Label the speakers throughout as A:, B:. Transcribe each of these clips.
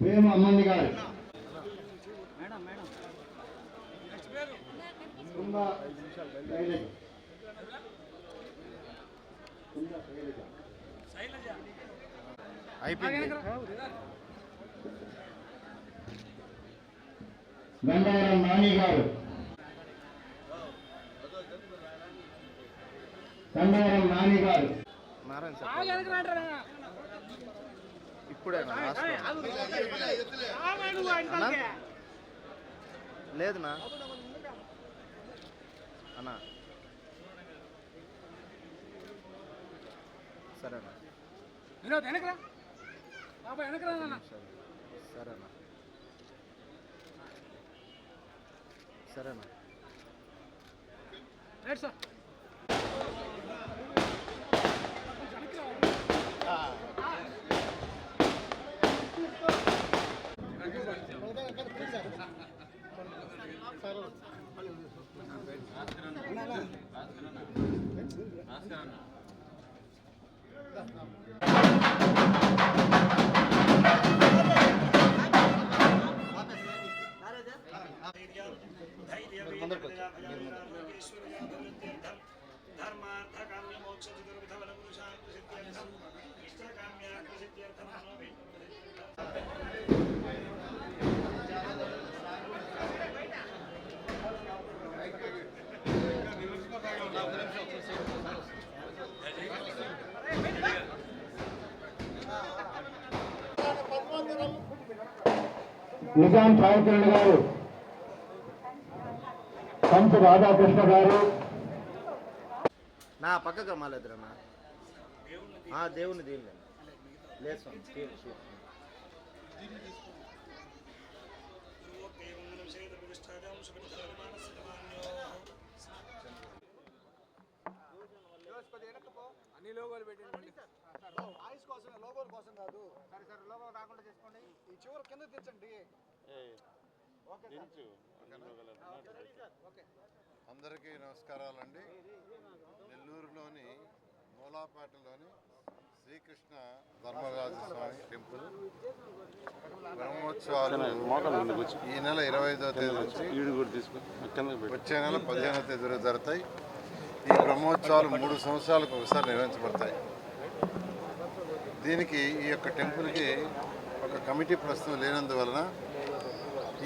A: ప్రేమ అమ్మంది గారు. గండారం నాని గారు. గండారం నాని గారు.
B: నారాయణ సార్ ఇప్పుడే లేదునా అన్నా? సరేనా
C: వినోద్ వెనకరా బాబా వెనకరా నాన్న.
B: సరే సరేనా సరేనా
C: రైట్ సార్.
B: ముందరికి వచ్చి మీరు ముందరికి.
A: నిజాం సావిత్రుడు గారు పంచ రాధాకృష్ణ గారు
B: నా పక్కకు రమ్మాలేదురన్నా ఆ దేవుని దీని లేదు.
C: అన్ని లోగోలు పెట్టండి
D: ఆయుష్ కోసం లోగోల కోసం కాదు సరే సరే లోగో రాకుండా చేసుకోండి ఈ చివరి కింద తెచ్చండి
E: అందరికీ నమస్కారాలండి. నెల్లూరులోని మూలాపేటలోని శ్రీకృష్ణ ధర్మరాజ స్వామి టెంపుల్ బ్రహ్మోత్సవ ఉత్సవాలు ఈ నెల ఇరవై ఐదో తేదీ నుంచి వచ్చే నెల పదిహేనో తేదీ వరకు జరుగుతాయి. ఈ బ్రహ్మోత్సవాలు మూడు సంవత్సరాలకు ఒకసారి నిర్వహించబడతాయి. దీనికి ఈ యొక్క టెంపుల్కి ఒక కమిటీ ప్రస్తుతం లేనందువలన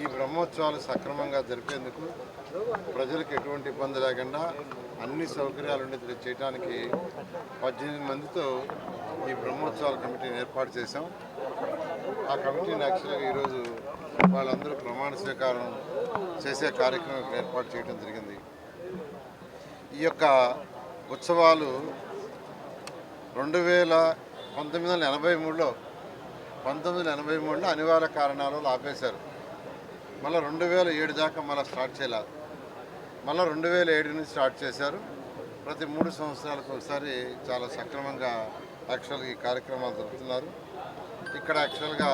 E: ఈ బ్రహ్మోత్సవాలు సక్రమంగా జరిపేందుకు ప్రజలకు ఎటువంటి ఇబ్బంది లేకుండా అన్ని సౌకర్యాలు ఉండేది చేయడానికి పద్దెనిమిది మందితో ఈ బ్రహ్మోత్సవాల కమిటీని ఏర్పాటు చేశాం. ఆ కమిటీని యాక్చువల్గా ఈరోజు వాళ్ళందరూ ప్రమాణ స్వీకారం చేసే కార్యక్రమం ఏర్పాటు చేయడం జరిగింది. ఈ యొక్క ఉత్సవాలు రెండు వేల పంతొమ్మిది వందల ఎనభై మూడులో పంతొమ్మిది వందల ఎనభై మూడులో అనివార్య కారణాలు లాపేశారు. ఆపేశారు మళ్ళీ రెండు వేల ఏడు దాకా మళ్ళీ స్టార్ట్ చేయలేదు. మళ్ళీ రెండు వేల ఏడు నుంచి స్టార్ట్ చేశారు. ప్రతి మూడు సంవత్సరాలకు ఒకసారి చాలా సక్రమంగా యాక్చువల్గా ఈ కార్యక్రమాలు జరుపుతున్నారు. ఇక్కడ యాక్చువల్గా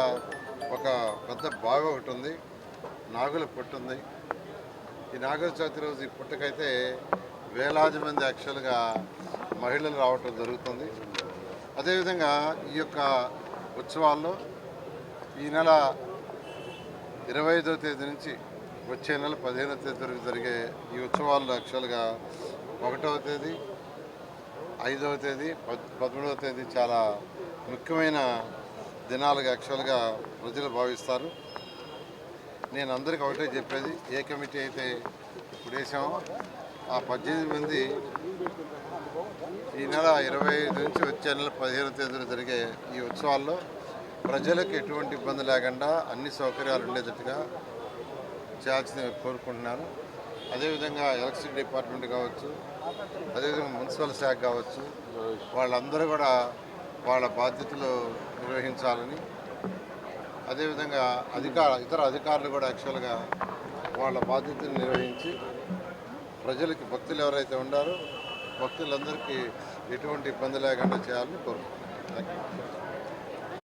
E: ఒక పెద్ద బావి ఒకటి ఉంది. నాగుల పుట్టు ఉంది. ఈ నాగుల చవితి రోజు ఈ పుట్టకైతే వేలాది మంది యాక్చువల్గా మహిళలు రావటం జరుగుతుంది. అదేవిధంగా ఈ యొక్క ఉత్సవాల్లో ఈ నెల ఇరవై ఐదో తేదీ నుంచి వచ్చే నెల పదిహేనో తేదీ వరకు జరిగే ఈ ఉత్సవాల్లో యాక్చువల్గా ఒకటవ తేదీ ఐదవ తేదీ పద్ పదమూడవ తేదీ చాలా ముఖ్యమైన దినాలుగా యాక్చువల్గా ప్రజలు భావిస్తారు. నేను అందరికీ ఒకటే చెప్పేది ఏ కమిటీ అయితే ఇప్పుడు వేసామో ఆ పద్దెనిమిది మంది ఈ నెల ఇరవై ఐదు నుంచి వచ్చే నెల పదిహేను తేదీన జరిగే ఈ ఉత్సవాల్లో ప్రజలకు ఎటువంటి ఇబ్బంది లేకుండా అన్ని సౌకర్యాలు ఉండేటట్టుగా చేయాల్సింది కోరుకుంటున్నాను అదేవిధంగా ఎలక్ట్రిసిటీ డిపార్ట్మెంట్ కావచ్చు అదేవిధంగా మున్సిపల్ శాఖ కావచ్చు వాళ్ళందరూ కూడా వాళ్ళ బాధ్యతలు నిర్వహించాలని అదేవిధంగా అధికార ఇతర అధికారులు కూడా యాక్చువల్గా వాళ్ళ బాధ్యతను నిర్వహించి ప్రజలకి భక్తులు ఎవరైతే ఉండారో భక్తులందరికీ ఎటువంటి ఇబ్బంది లేకుండా చేయాలని కోరుకుంటున్నాను. Thank you